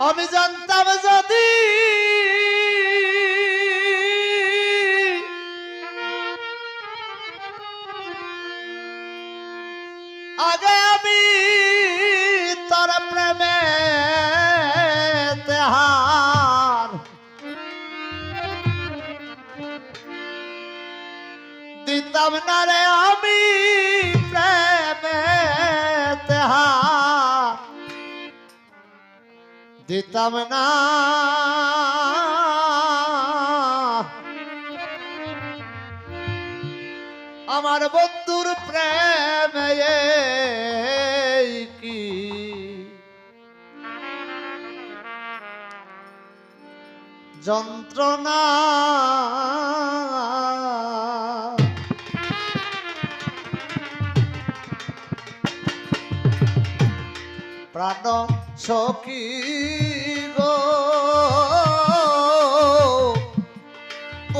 আমি জানতাম যদি দিতাম না। আমার বন্ধুর প্রেম কি? যন্ত্রণা। প্রাণ সখী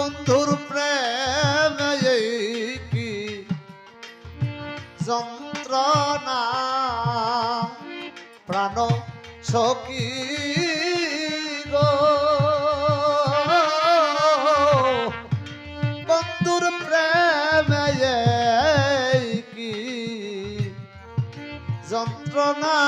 বন্ধুর প্রেম কি যন্ত্রণা? প্রাণ সখী গো। বন্ধুর প্রেম কি যন্ত্রণা?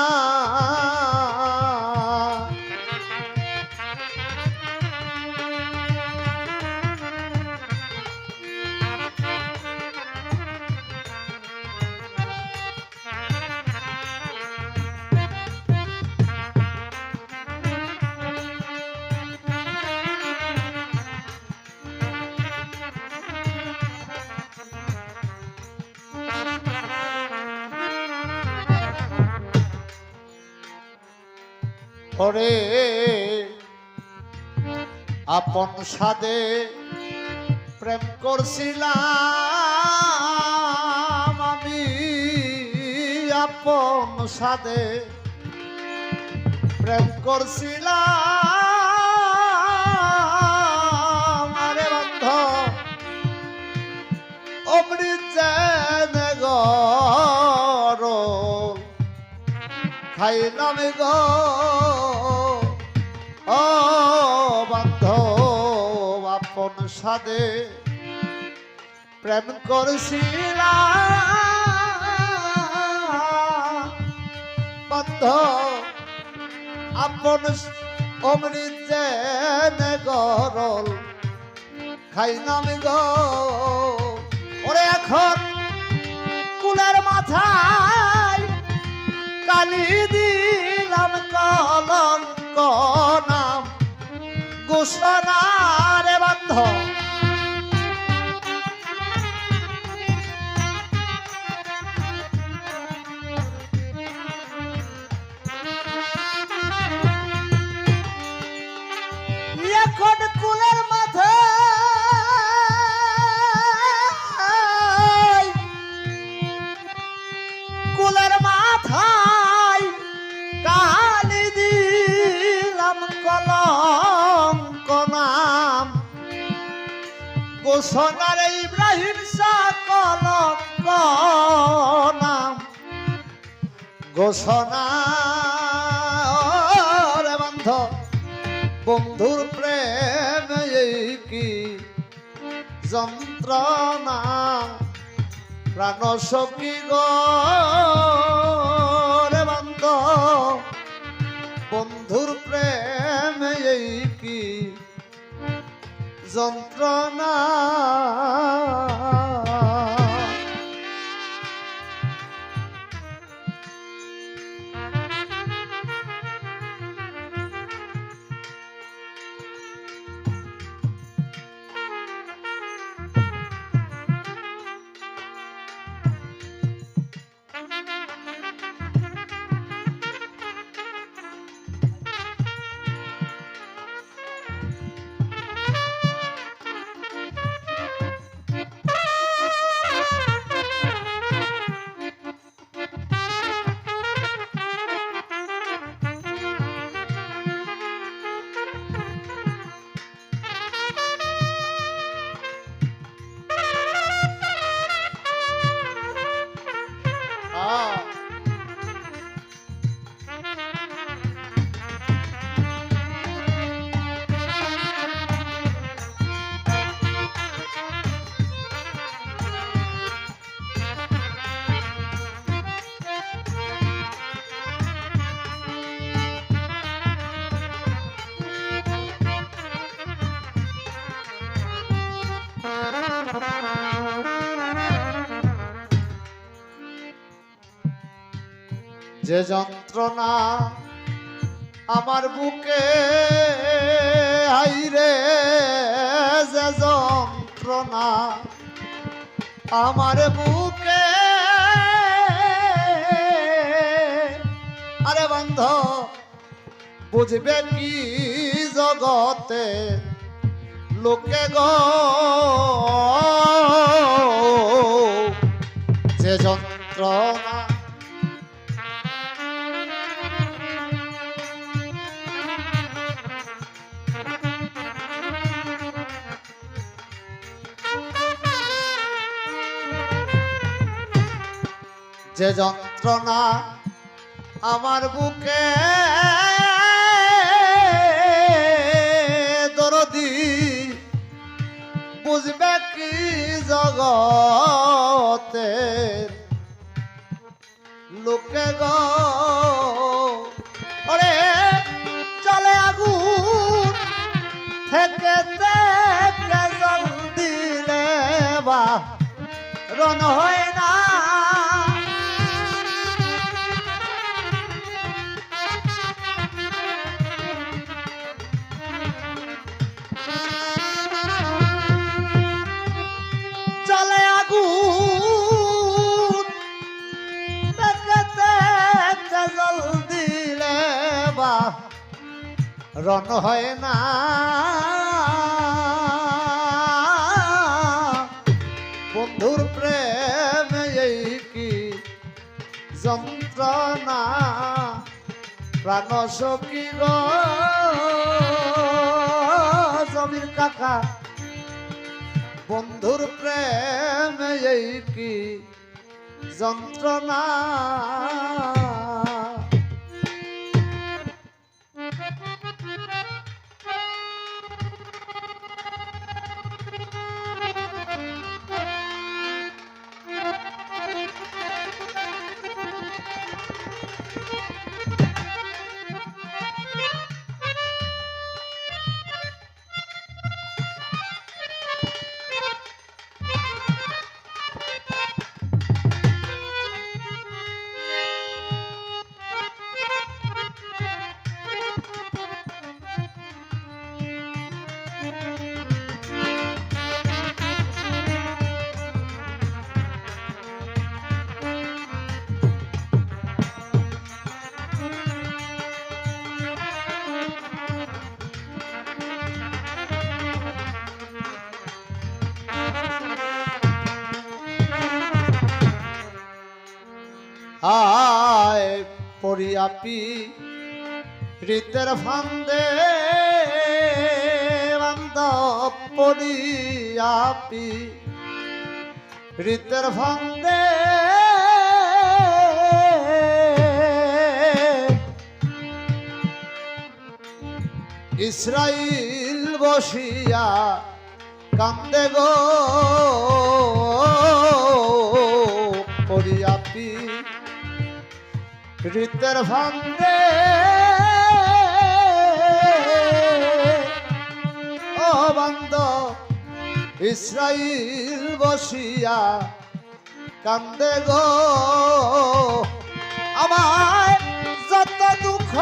ওরে আপন সাদে প্রেম করছিলাম আমি। আপন সাদে প্রেম করছিলাম। আরে বন্ধ অমৃত যেন খাইলাম গো। ও বান্ধব, আপন সাদে প্রেম করছিলাম। বান্ধ আপন অমৃত গরল। খাইলাম গো। ওরে এখন কুলের মাথায় কালি ঘোষণারে বন্ধ। গোসনার ইব্রাহিম নাম ঘোষণা বন্ধ বন্ধুর প্রেম কি যন্ত্রণা? প্রাণ রে বন্ধ যন্ত্রণা যে যন্ত্রণা আমার বুকে, আইরে যে যন্ত্রণা আমার বুকে। আরে বন্ধ, বুঝবে কি জগতে লোকে গো? যে যন্ত্রণা যে যন্ত্রণা আমার বুকে দরদি, বুঝবে কি জগতে? লোকে গো ওরে চলে আগুন থেকে দিলে বা রন হয় রন হয় না। বন্ধুর প্রেম এই কি যন্ত্রণা? প্রাণ সখী জমির কাকা। বন্ধুর প্রেম এই কি যন্ত্রণা? পরিয়াপি রীতের ফান্দে বান্ধব পরিয়াপি রীতের ফান্দে ইসরাইল বসিয়া কান্দে গো। রীতের ফান্দে। ও বান্দ ইসরাইল বসিয়া কান্দে গো। আমার যত দুঃখ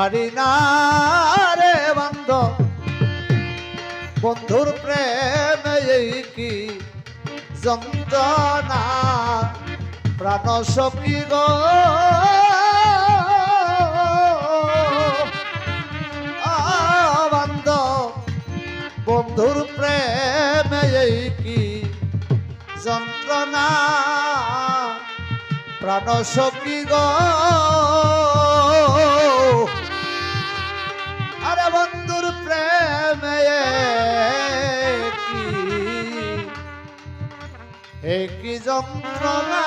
পারি না রে বন্ধ। বন্ধুর প্রেম এই কি যন্ত্রণা? প্রাণ সখী গো। বান্ধ, বন্ধুর প্রেম এই কি যন্ত্রণা? প্রাণ সখী গো। কি যন্ত্রণা।